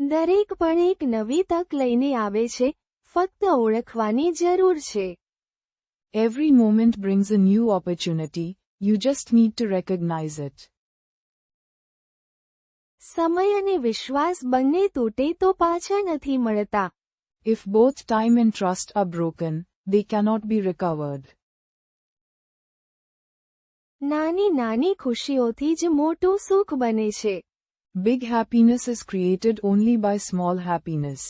દરેક પણ એક નવી તક લઈને આવે છે ફક્ત ઓળખવાની જરૂર છે every moment brings a new opportunity you just need to recognise it સમય અને વિશ્વાસ બંને તૂટે તો પાછા નથી મળતા if both time and trust are broken they cannot be recovered નાની નાની ખુશીઓથી જ મોટું સુખ બને છે Big happiness is created only by small happiness.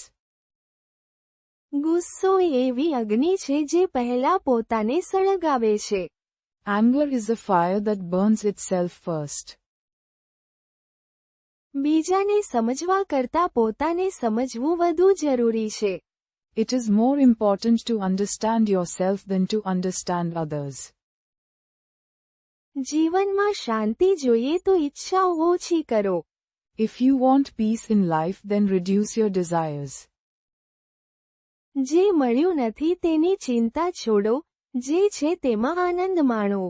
ગુસ્સો એવી અગ્નિ છે જે પહેલા પોતાને સળગાવે છે. Anger is a fire that burns itself first. બીજાને સમજવા કરતા પોતાને સમજવું વધુ જરૂરી છે. It is more important to understand yourself than to understand others. જીવનમાં શાંતિ જોઈએ તો ઈચ્છાઓ ઓછી કરો. If you want peace in life then reduce your desires. જે મળ્યું નથી તેની ચિંતા છોડો જે છે તેમાં આનંદ માણો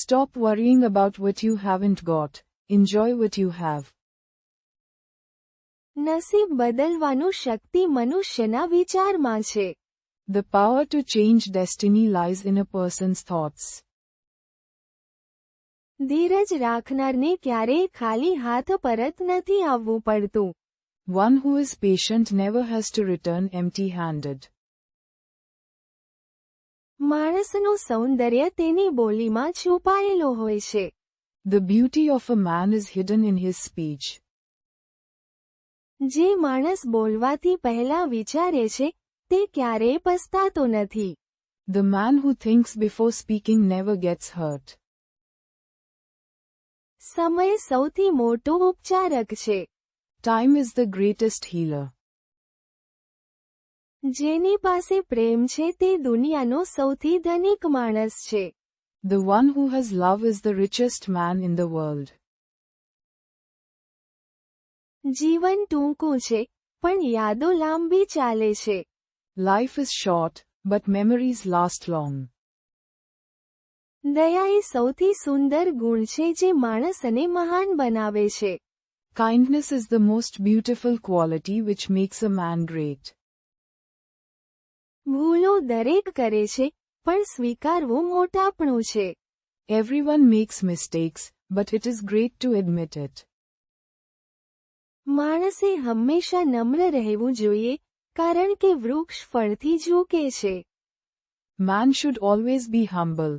Stop worrying about what you haven't got. Enjoy what you have. નસીબ બદલવાનું શક્તિ મનુષ્યના વિચારમાં છે The power to change destiny lies in a person's thoughts. ધીરજ રાખનારને ક્યારેય ખાલી હાથ પરત નથી આવવું પડતું One who is patient never has to return empty-handed. માણસનું સૌંદર્ય તેની બોલીમાં છુપાયેલો હોય છે. The beauty of a man is hidden in his speech. જે માણસ બોલવાથી પહેલા વિચારે છે તે ક્યારેય પસ્તાતો નથી. The man who thinks before speaking never gets hurt. સમય સૌથી મોટો ઉપચારક છે time is the greatest healer જેની પાસે પ્રેમ છે તે દુનિયાનો સૌથી ધનિક માણસ છે the one who has love is the richest man in the world જીવન ટૂંકું છે પણ યાદો લાંબી ચાલે છે life is short but memories last long દયા એ સૌથી સુંદર ગુણ છે જે માણસને મહાન બનાવે છે kindness is the most beautiful quality which makes a man great ભૂલો દરેક કરે છે પણ સ્વીકારવું મોટાપણું છે everyone makes mistakes but it is great to admit it માણસે હંમેશા નમ્ર રહેવું જોઈએ કારણ કે વૃક્ષ ફળથી ઝૂકે છે માન શુડ ઓલવેઝ બી હમ્બલ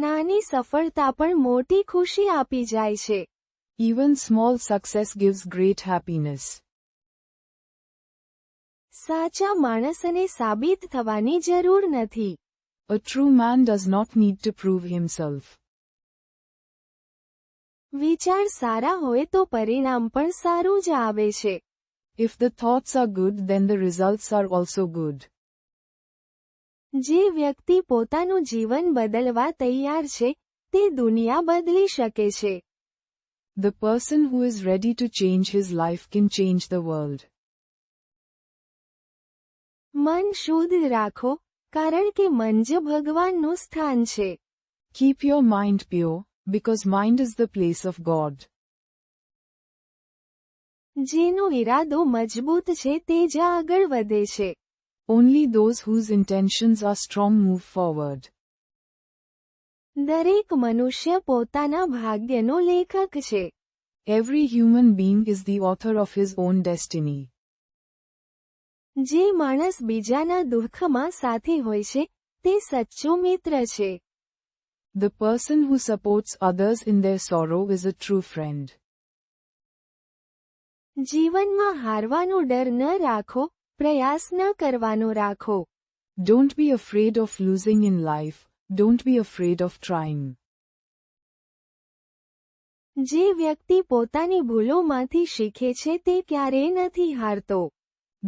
નાની સફળતા પણ મોટી ખુશી આપી જાય છે even small success gives great happiness સાચા માણસને સાબિત થવાની જરૂર નથી A true man does not need to prove himself. વિચાર સારા હોય તો પરિણામ પણ સારું જ આવે છે. If the thoughts are good then the results are also good. જે વ્યક્તિ પોતાનું જીવન બદલવા તૈયાર છે તે દુનિયા બદલી શકે છે the person who is ready to change his life can change the world. મન શુદ્ધ રાખો કારણ કે મન જ ભગવાનનું સ્થાન છે keep your mind pure because mind is the place of God જેનો ઈરાદો મજબૂત છે તે જ આગળ વધે છે Only those whose intentions are strong move forward. દરેક મનુષ્ય પોતાના ભાગ્યનો લેખક છે Every human being is the author of his own destiny. જે માણસ બીજાના દુઃખમાં હોય છે તે સચ્ચો મિત્ર છે The person who supports others in their sorrow is a true friend. જીવનમાં હારવાનો ડર ન રાખો પ્રયાસ ન કરવાનો રાખો don't be afraid of losing in life don't be afraid of trying જે વ્યક્તિ પોતાની ભૂલોમાંથી શીખે છે તે ક્યારેય નથી હારતો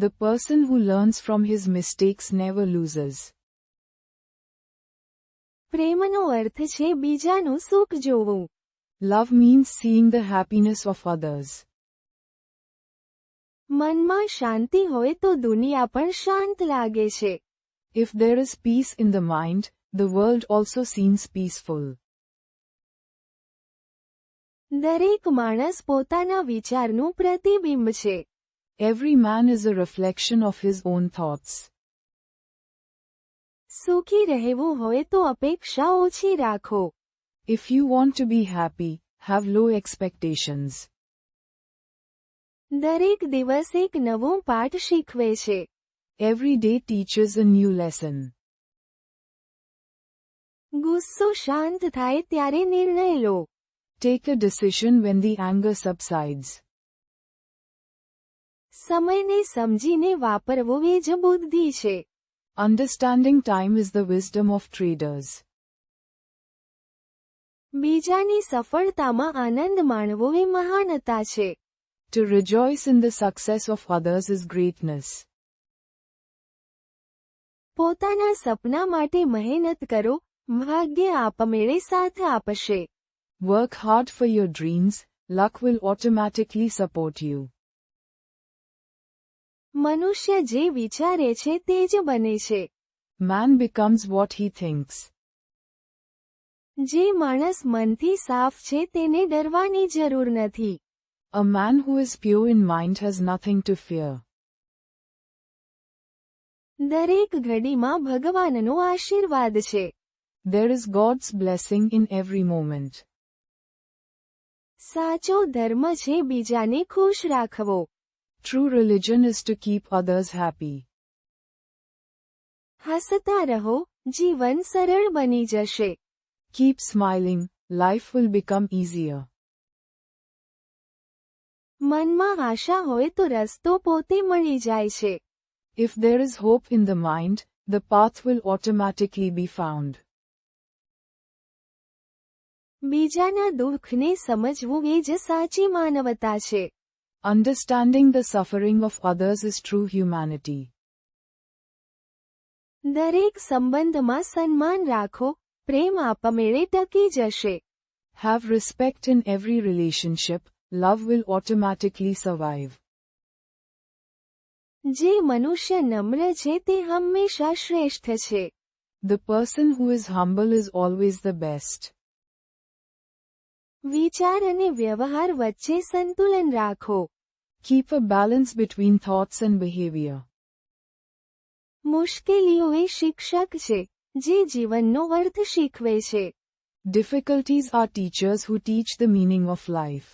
the person who learns from his mistakes never losers પ્રેમનો અર્થ છે બીજાનું સુખ જોવું love means seeing the happiness of others મનમાં શાંતિ હોય તો દુનિયા પણ શાંત લાગે છે if there is peace in the mind the world also seems peaceful દરેક માણસ પોતાના વિચારનું પ્રતિબિંબ છે every man is a reflection of his own thoughts સુખી રહેવું હોય તો અપેક્ષા ઓછી રાખો if you want to be happy have low expectations દરેક દિવસ એક નવો પાઠ શીખવે છે every day teachers a new lesson ગુસ્સો શાંત થાય ત્યારે નિર્ણય લો take a decision when the anger subsides સમયને સમજીને વાપરવો એ જ બુદ્ધિ છે understanding time is the wisdom of traders બીજાની સફળતામાં આનંદ માણવો એ મહાનતા છે To rejoice in the success of others is greatness. Work hard for your dreams, luck will automatically support you. Man becomes what he thinks. જે માણસ મનથી સાફ છે તેને ડરવાની જરૂર નથી a man who is pure in mind has nothing to fear. દરેક ઘડીમાં ભગવાનનો આશીર્વાદ છે. There is God's blessing in every moment. સાચો ધર્મ છે બીજાને ખુશ રાખવો. True religion is to keep others happy. હસતા રહો, જીવન સરળ બની જશે. Keep smiling, life will become easier. મનમાં આશા હોય તો રસ્તો પોતે મળી જાય છે if there is hope in the mind the path will automatically be found બીજાના દુઃખને સમજવું એ જ સાચી માનવતા છે understanding the suffering of others is true humanity દરેક સંબંધમાં સન્માન રાખો પ્રેમ આપમેળે ટકી જશે have respect in every relationship love will automatically survive. જે મનુષ્ય નમ્ર છે તે હંમેશા શ્રેષ્ઠ છે. The person who is humble is always the best. વિચાર અને વ્યવહાર વચ્ચે સંતુલન રાખો. Keep a balance between thoughts and behavior. મુશ્કેલીઓ એ શિક્ષક છે જે જીવનનો અર્થ શીખવે છે. Difficulties are teachers who teach the meaning of life.